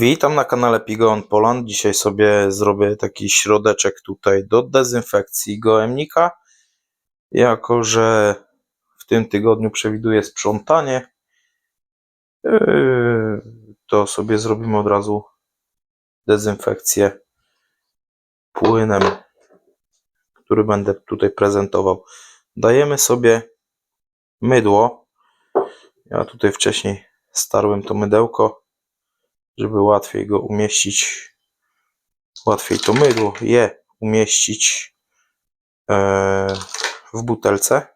Witam na kanale Pigeon Poland. Dzisiaj sobie zrobię taki środeczek tutaj do dezynfekcji gołębnika. Jako, że w tym tygodniu przewiduję sprzątanie, yy, to sobie zrobimy od razu dezynfekcję płynem, który będę tutaj prezentował. Dajemy sobie mydło. Ja tutaj wcześniej starłem to mydełko żeby łatwiej go umieścić, łatwiej to mydło je umieścić e, w butelce.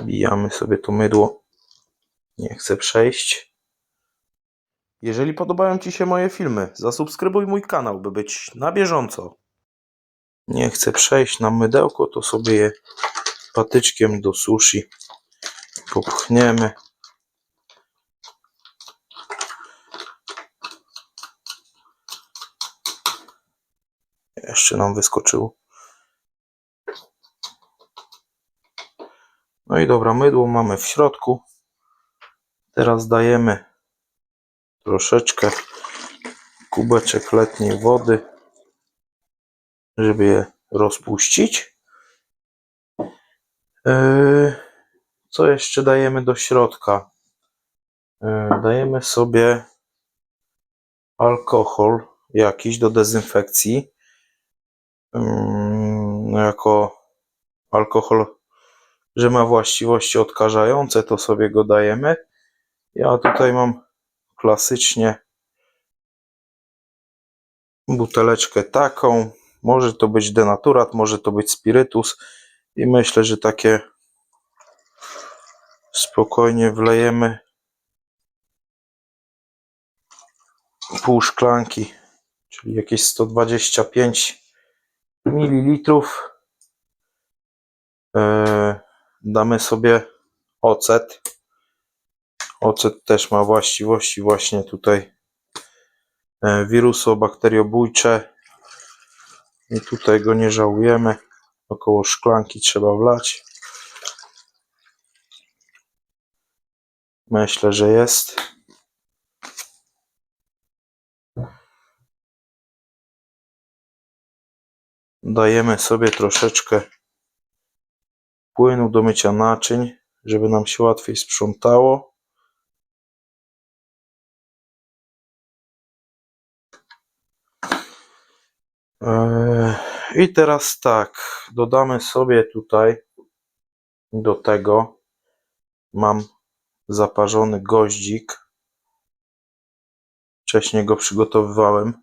Wbijamy sobie to mydło. Nie chcę przejść. Jeżeli podobają Ci się moje filmy, zasubskrybuj mój kanał, by być na bieżąco nie chce przejść na mydełko, to sobie je patyczkiem do sushi popchniemy. Jeszcze nam wyskoczyło. No i dobra, mydło mamy w środku. Teraz dajemy troszeczkę kubeczek letniej wody żeby je rozpuścić. Yy, Co jeszcze dajemy do środka? Yy, Dajemy sobie alkohol jakiś do dezynfekcji. Yy, no Jako alkohol, że ma właściwości odkażające, to sobie go dajemy. Ja tutaj mam klasycznie buteleczkę taką. Może to być denaturat, może to być spirytus i myślę, że takie spokojnie wlejemy pół szklanki, czyli jakieś 125 ml. E, Damy sobie ocet. Ocet też ma właściwości właśnie tutaj e, wirusobakteriobójcze i tutaj go nie żałujemy. Około szklanki trzeba wlać. Myślę, że jest. Dajemy sobie troszeczkę płynu do mycia naczyń, żeby nam się łatwiej sprzątało. I teraz tak, dodamy sobie tutaj do tego, mam zaparzony goździk. Wcześniej go przygotowywałem.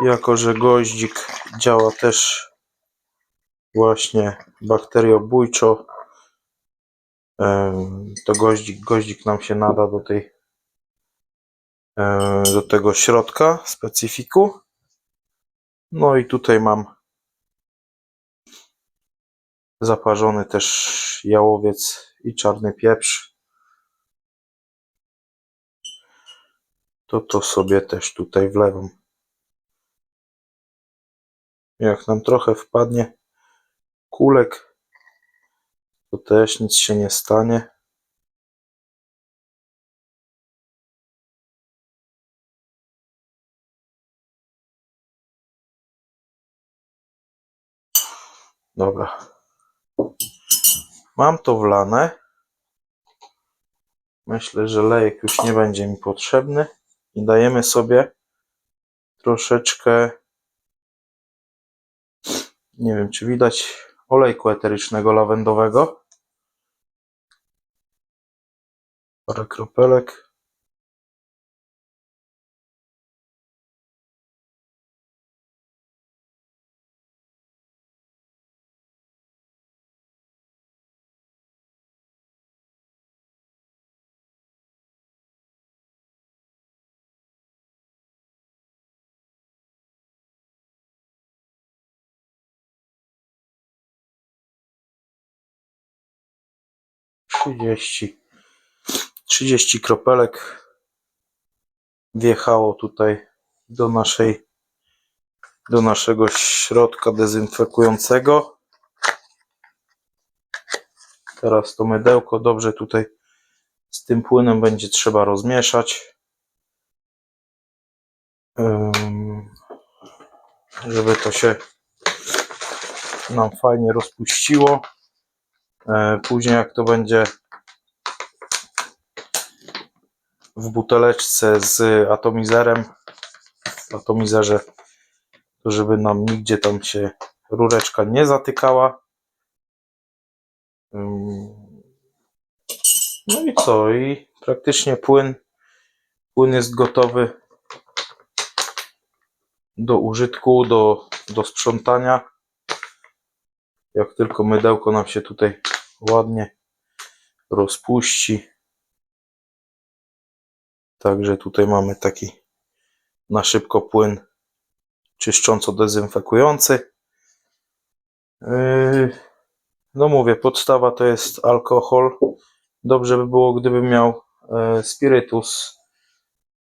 Jako, że goździk działa też właśnie bakteriobójczo, to goździk, goździk nam się nada do tej do tego środka specyfiku. No i tutaj mam zaparzony też jałowiec i czarny pieprz. To to sobie też tutaj wlewam. Jak nam trochę wpadnie kulek, to też nic się nie stanie. Dobra. Mam to wlane. Myślę, że lejek już nie będzie mi potrzebny. I dajemy sobie troszeczkę, nie wiem czy widać, olejku eterycznego lawendowego. Parę kropelek. Trzydzieści, trzydzieści kropelek wjechało tutaj do naszej do naszego środka dezynfekującego. Teraz to mydełko dobrze tutaj z tym płynem będzie trzeba rozmieszać. Żeby to się nam fajnie rozpuściło. E, Później jak to będzie w buteleczce z atomizerem, w atomizerze, to żeby nam nigdzie tam się rureczka nie zatykała. No i co? I praktycznie płyn, płyn jest gotowy do użytku, do, do sprzątania. Jak tylko mydełko nam się tutaj ładnie rozpuści. Także tutaj mamy taki na szybko płyn czyszcząco-dezynfekujący. Yy, No mówię, podstawa to jest alkohol. Dobrze by było, gdybym miał e, spirytus.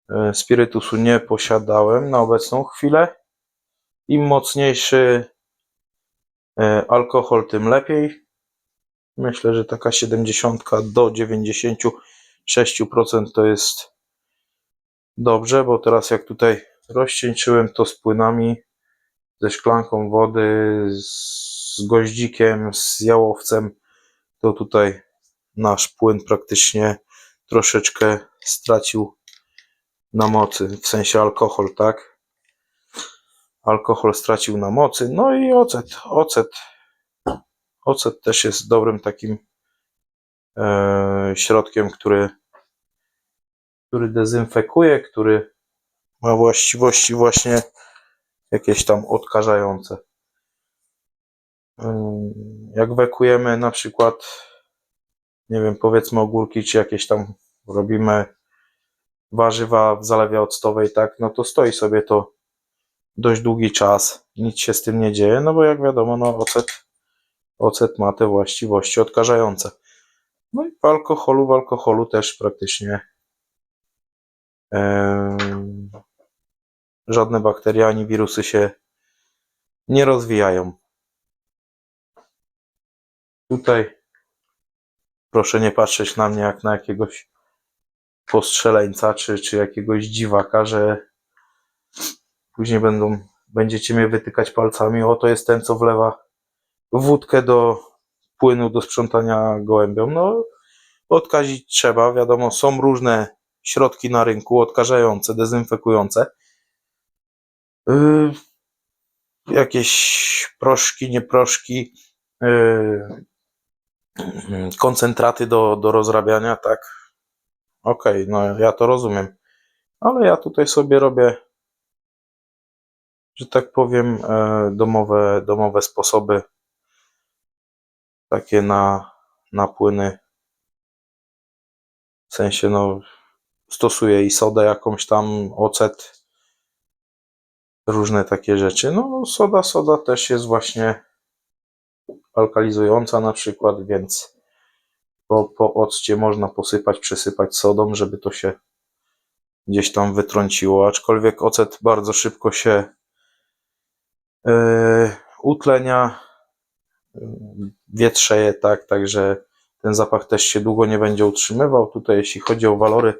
E, Spirytusu nie posiadałem na obecną chwilę. Im mocniejszy alkohol, tym lepiej. Myślę, że taka 70 do 96% to jest dobrze, bo teraz jak tutaj rozcieńczyłem to z płynami, ze szklanką wody, z goździkiem, z jałowcem, to tutaj nasz płyn praktycznie troszeczkę stracił na mocy, w sensie alkohol, tak? Alkohol stracił na mocy, no i ocet, ocet. Ocet też jest dobrym takim e, środkiem, który, który dezynfekuje, który ma właściwości właśnie jakieś tam odkażające. Ym, Jak wekujemy na przykład, nie wiem, powiedzmy ogórki, czy jakieś tam robimy warzywa w zalewie octowej, tak, no to stoi sobie to dość długi czas, nic się z tym nie dzieje, no bo jak wiadomo, no ocet, ocet ma te właściwości odkażające. No i w alkoholu, w alkoholu też praktycznie em, żadne bakterie ani wirusy się nie rozwijają. Tutaj proszę nie patrzeć na mnie jak na jakiegoś postrzeleńca czy, czy jakiegoś dziwaka, że później będą, będziecie mnie wytykać palcami. O, to jest ten, co wlewa wódkę do płynu do sprzątania gołębiom. No, odkazić trzeba. Wiadomo, są różne środki na rynku odkażające, dezynfekujące. Yy, jakieś proszki, nie proszki, yy, koncentraty do, do rozrabiania, tak? Okej, no ja to rozumiem. Ale ja tutaj sobie robię, że tak powiem, e, domowe, domowe sposoby takie na, na płyny. W sensie, no, stosuję i sodę jakąś tam, ocet, różne takie rzeczy. No, soda, soda też jest właśnie alkalizująca na przykład, więc po, po occie można posypać, przesypać sodą, żeby to się gdzieś tam wytrąciło, aczkolwiek ocet bardzo szybko się yy, utlenia, wietrzeje, tak, także ten zapach też się długo nie będzie utrzymywał. Tutaj jeśli chodzi o walory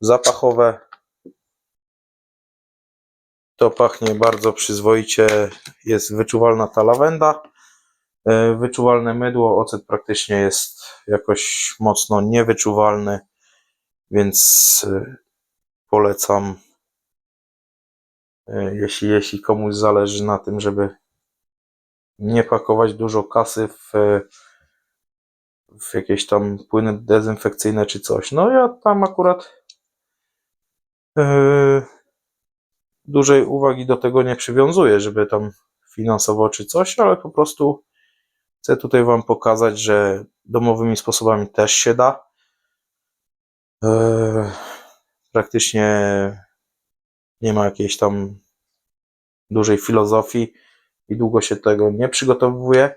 zapachowe, to pachnie bardzo przyzwoicie, jest wyczuwalna ta lawenda, yy, wyczuwalne mydło, ocet praktycznie jest jakoś mocno niewyczuwalny, więc yy, polecam, e, jeśli, jeśli komuś zależy na tym, żeby nie pakować dużo kasy w, e, w jakieś tam płyny dezynfekcyjne czy coś. No ja tam akurat e, dużej uwagi do tego nie przywiązuję, żeby tam finansowo czy coś, ale po prostu chcę tutaj Wam pokazać, że domowymi sposobami też się da. E, praktycznie nie ma jakiejś tam dużej filozofii i długo się tego nie przygotowuje.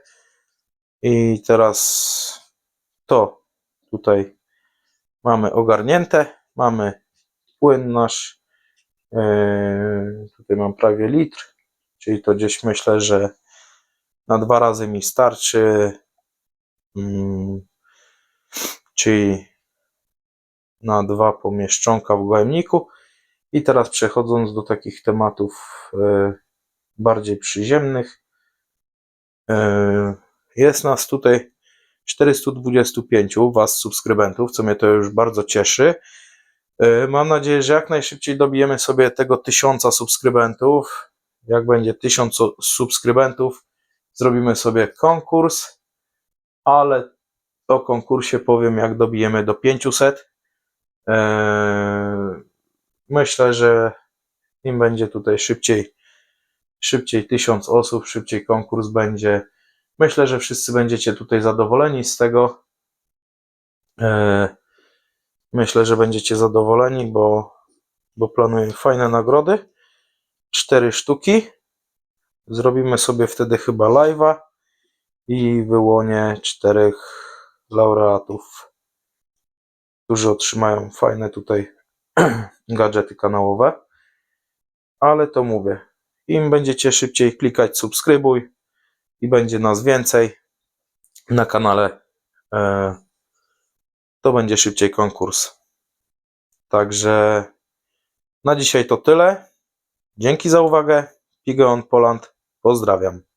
I teraz to tutaj mamy ogarnięte, mamy płyn nasz, Yy, tutaj mam prawie litr, czyli to gdzieś myślę, że na dwa razy mi starczy. Mm, czyli na dwa pomieszczonka w gołębniku. I teraz przechodząc do takich tematów e, bardziej przyziemnych. E, Jest nas tutaj 425 Was subskrybentów, co mnie to już bardzo cieszy. E, Mam nadzieję, że jak najszybciej dobijemy sobie tego tysiąca subskrybentów. Jak będzie tysiąc su- subskrybentów, zrobimy sobie konkurs, ale o konkursie powiem, jak dobijemy do 500. Eee, Myślę, że im będzie tutaj szybciej, szybciej tysiąc osób, szybciej konkurs będzie. Myślę, że wszyscy będziecie tutaj zadowoleni z tego. Eee, Myślę, że będziecie zadowoleni, bo, bo planuję fajne nagrody. Cztery sztuki. Zrobimy sobie wtedy chyba live'a i wyłonię czterech laureatów, którzy otrzymają fajne tutaj gadżety kanałowe. Ale to mówię, im będziecie szybciej klikać subskrybuj i będzie nas więcej na kanale, e, to będzie szybciej konkurs. Także na dzisiaj to tyle. Dzięki za uwagę. Pigeon Poland. Pozdrawiam.